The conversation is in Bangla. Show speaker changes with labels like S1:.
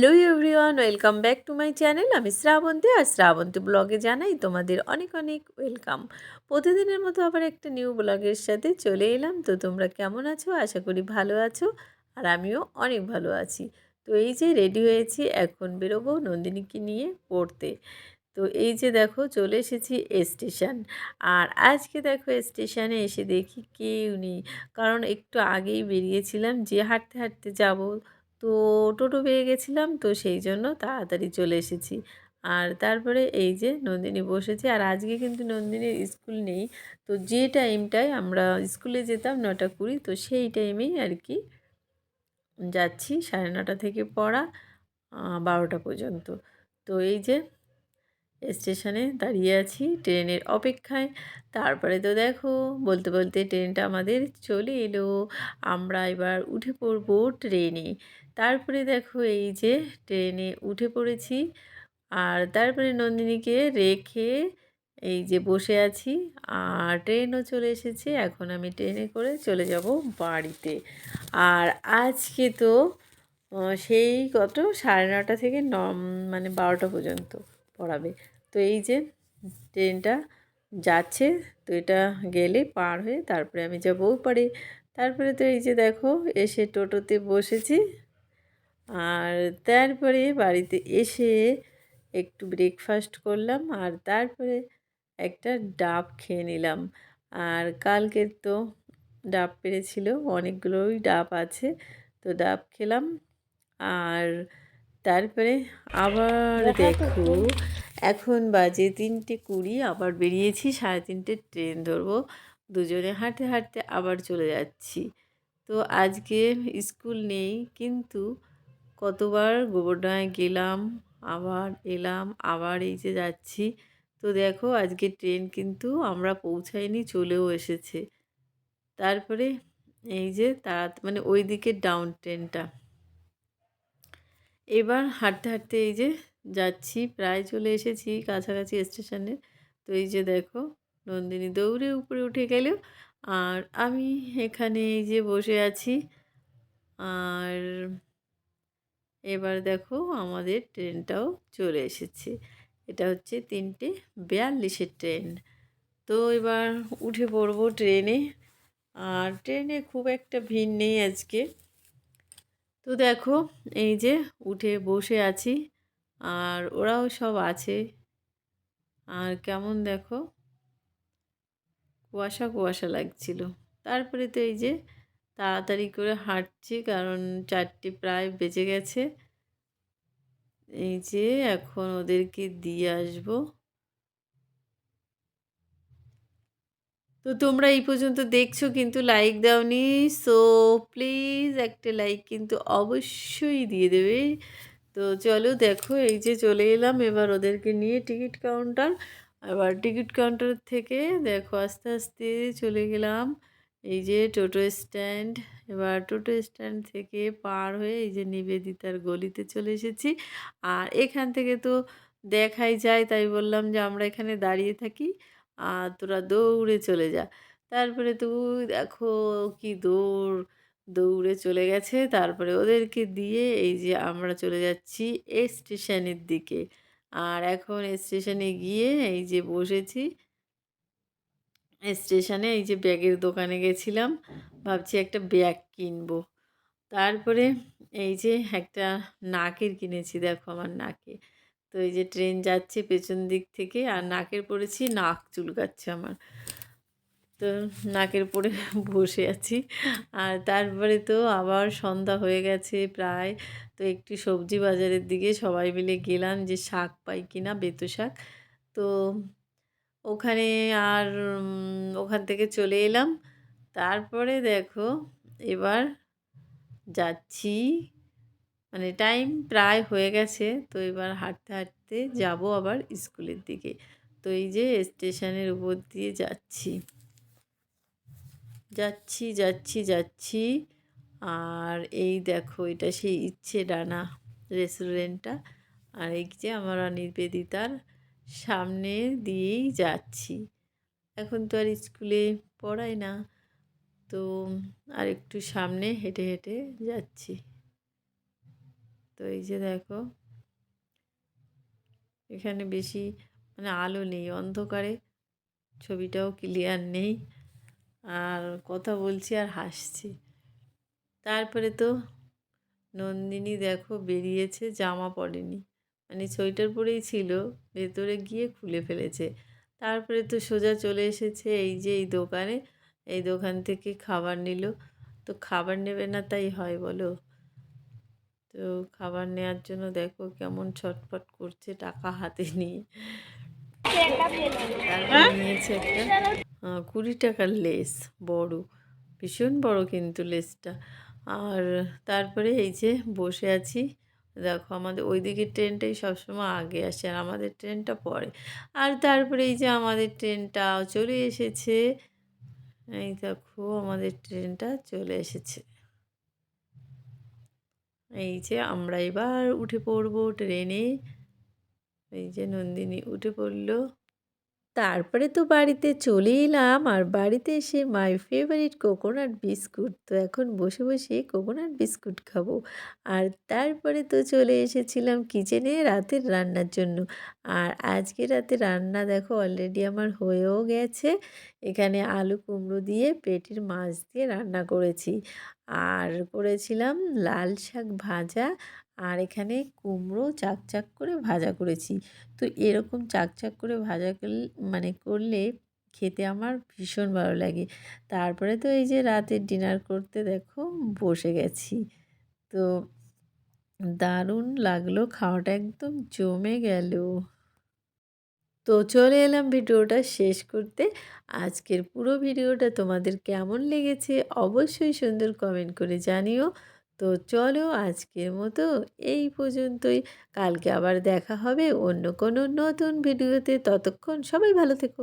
S1: Hello everyone, welcome back to my channel. আমি শ্রাবন্তী আর শ্রাবন্তী ব্লগে জানাই তোমাদের অনেক অনেক ওয়েলকাম। প্রতিদিনের মতো আবার একটা নিউ ব্লগের সাথে চলে এলাম। তো তোমরা কেমন আছো? আশা করি ভালো আছো আর আমিও অনেক ভালো আছি। তো এই যে রেডি হয়েছি, এখন বেরোবো নন্দিনীকে নিয়ে পড়তে। তো এই যে দেখো, চলে এসেছি স্টেশন। আর আজকে দেখো স্টেশনে এসে দেখি কেউ নেই। কারণ একটু আগেই বেরিয়েছিলাম যে হাঁটতে হাঁটতে যাব তো টোটো পেয়ে গেছিলাম, তো সেই জন্য তাড়াতাড়ি চলে এসেছি। আর তারপরে এই যে নন্দিনী বসেছে, আর আজকে কিন্তু নন্দিনীর স্কুল নেই। তো যে টাইমটায় আমরা স্কুলে যেতাম নটা কুড়ি, তো সেই টাইমেই আর কি যাচ্ছি সাড়ে নটা থেকে পড়া বারোটা পর্যন্ত। তো এই যে স্টেশনে দাঁড়িয়ে আছি ট্রেনের অপেক্ষায়। তারপরে তো দেখো, বলতে বলতে ট্রেনটা আমাদের চলে এলো। আমরা এবার উঠে পড়ব ট্রেনে। তারপরে দেখো এই যে ট্রেনে উঠে পড়েছি। আর তারপরে নন্দিনীকে রেখে এই যে বসে আছি। আর ট্রেনও চলে এসেছে। এখন আমি ট্রেনে করে চলে যাব বাড়িতে। আর আজকে তো সেই কত? সাড়ে নটা থেকে ন মানে বারোটা পর্যন্ত। পড়াবে। তো এই যে ট্রেনটা যাচ্ছে, তো এটা গেলে পার হয়ে তারপরে আমি যাবও পারি তারপরে তো এই যে দেখো, এসে টোটোতে বসেছি। আর তারপরে বাড়িতে এসে একটু ব্রেকফাস্ট করলাম, আর তারপরে একটা ডাব খেয়ে নিলাম। আর কালকের তো ডাব পেরেছিল, অনেকগুলোই ডাব আছে। তো ডাব খেলাম, আর তারপরে আবার দেখো এখন বাজে তিনটে কুড়ি আবার বেরিয়েছি সাড়ে তিনটে ট্রেন ধরবো। দুজনে হাঁটতে হাঁটতে আবার চলে যাচ্ছি। তো আজকে স্কুল নেই কিন্তু কতবার গোবরডাঙায় গেলাম আবার এলাম আবার এই যে যাচ্ছি। তো দেখো আজকে ট্রেন কিন্তু আমরা পৌঁছাইনি চলেও এসেছে। তারপরে এই যে তারা মানে ওই দিকের ডাউন ট্রেনটা। এবার হাঁটতে হাঁটতে এই যে যাচ্ছি, প্রায় চলে এসেছি কাছাকাছি স্টেশনে। তো এই যে দেখো, নন্দিনী দৌড়ে উপরে উঠে গেল। আর আমি এখানে এই যে বসে আছি। আর এবার দেখো, আমাদের ট্রেনটাও চলে এসেছে। এটা হচ্ছে তিনটে বিয়াল্লিশের ট্রেন। তো এবার উঠে পড়ব ট্রেনে। আর ট্রেনে খুব একটা ভিড় নেই আজকে। তো দেখো, এই যে উঠে বসে আছি আর ওরাও সব আছে। আর কেমন দেখো? কুয়াশা কুয়াশা লাগছিল। তারপরে তো এই যে তাড়াতাড়ি করে হাঁটছি কারণ চারটে প্রায় বেজে গেছে। এই যে এখন ওদেরকে দিয়ে আসব। তো তোমরা এই পর্যন্ত দেখছ কিন্তু লাইক দাওনি সো প্লিজ একটা লাইক কিন্তু অবশ্যই দিয়ে দেবে। তো চলো দেখো, এই যে চলে এলাম, এবার ওদেরকে নিয়ে টিকিট কাউন্টার এবার টিকিট কাউন্টার থেকে দেখো আস্তে আস্তে চলে গেলাম, এই যে টোটো স্ট্যান্ড এবার টোটো স্ট্যান্ড থেকে পার হয়ে এই যে নিবেদিতার গলিতে চলে এসেছি। আর এখান থেকে তো দেখাই যায়, তাই বললাম যে আমরা এখানে দাঁড়িয়ে থাকি। আর তোরা দৌড়ে চলে যা। তারপরে তুই দেখো কি দৌড়, দৌড়ে চলে গেছে। তারপরে ওদেরকে দিয়ে এই যে আমরা চলে যাচ্ছি স্টেশনের দিকে। আর এখন স্টেশনে গিয়ে এই যে বসেছি। স্টেশনে এই যে ব্যাগের দোকানে গেছিলাম। ভাবছি একটা ব্যাগ কিনবো। তারপরে এই যে একটা নাকের কিনেছি, দেখো আমার নাকে। তো এই যে ট্রেন যাচ্ছে পেছন দিক থেকে আর নাকের পড়েছি নাক চুলকাচ্ছে আমার। তো নাকের পরে বসে আছি। আর তারপরে তো আবার সন্ধ্যা হয়ে গেছে প্রায়। তো একটি সবজি বাজারের দিকে সবাই মিলে গেলাম যে শাক পাই কিনা, বেতো শাক। তো ওখানে আর ওখান থেকে চলে এলাম। তারপরে দেখো এবার যাচ্ছি মানে টাইম প্রায় হয়ে গেছে, তো এবার হাঁটতে হাঁটতে যাব আবার স্কুলের দিকে। তো এই যে স্টেশনের উপর দিয়ে যাচ্ছি। যাচ্ছি যাচ্ছি যাচ্ছি। আর এই দেখো, এটা সেই ইচ্ছে ডানা রেস্টুরেন্টটা আর এই যে আমার নিবেদিতার সামনে দিয়েই যাচ্ছি। এখন তো আর স্কুলে পড়াই না, তো আর একটু সামনে হেঁটে হেঁটে যাচ্ছি। তো এই যে দেখো, এখানে বেশি মানে আলো নেই, অন্ধকারে ছবিটাও ক্লিয়ার নেই। আর কথা বলছি আর হাসছি। তারপরে তো নন্দিনী দেখো বেরিয়েছে, জামা পরেনি। মানে সোয়েটার পরেই ছিল, ভেতরে গিয়ে খুলে ফেলেছে। তারপরে তো সোজা চলে এসেছে এই যে এই দোকানে, এই দোকান থেকে খাবার নিল। তো খাবার নেবে না তাই হয় বলো? তো খাবার নেওয়ার জন্য দেখো কেমন ছটফট করছে টাকা হাতে নিয়ে। তারপরে নিয়েছে একটা কুড়ি টাকার লেস বড় ভীষণ বড় কিন্তু লেসটা। আর তারপরে এই যে বসে আছি দেখো আমাদের ওই দিকের ট্রেনটাই সবসময় আগে আসে আর আমাদের ট্রেনটা পরে। আর তারপরে এই যে আমাদের ট্রেনটাও চলে এসেছে এই দেখো আমাদের ট্রেনটা চলে এসেছে। এই যে আমরা এবার উঠে পড়ব ট্রেনে। এই যে নন্দিনী উঠে পড়ল। তারপরে তো বাড়িতে চলে এলাম। আর বাড়িতে এসে মাই ফেভারিট কোকোনাট বিস্কুট তো এখন বসে বসে কোকোনাট বিস্কুট খাব। আর তারপরে তো চলে এসেছিলাম কিচেনে রাতের রান্নার জন্য। আর আজকে রাতে রান্না দেখো অলরেডি আমার হয়েও গেছে। এখানে আলু কুমড়ো দিয়ে পেটির মাছ দিয়ে রান্না করেছি। আর করেছিলাম লাল শাক ভাজা। আর এখানে কুমড়ো চাকচাক করে ভাজা করেছি। তো এরকম চাকচাক করে ভাজা করলে মানে করলে খেতে আমার ভীষণ ভালো লাগে। তারপরে তো এই যে রাতের ডিনার করতে দেখো বসে গেছি। তো দারুণ লাগল, খাওয়াটা একদম জমে গেল। তো চলে এলাম ভিডিওটা শেষ করতে। আজকের পুরো ভিডিওটা তোমাদের কেমন লেগেছে অবশ্যই সুন্দর কমেন্ট করে জানিও। তো চলো আজকের মতো এই পর্যন্তই। কালকে আবার দেখা হবে অন্য কোনো নতুন ভিডিওতে। ততক্ষণ সবাই ভালো থেকো।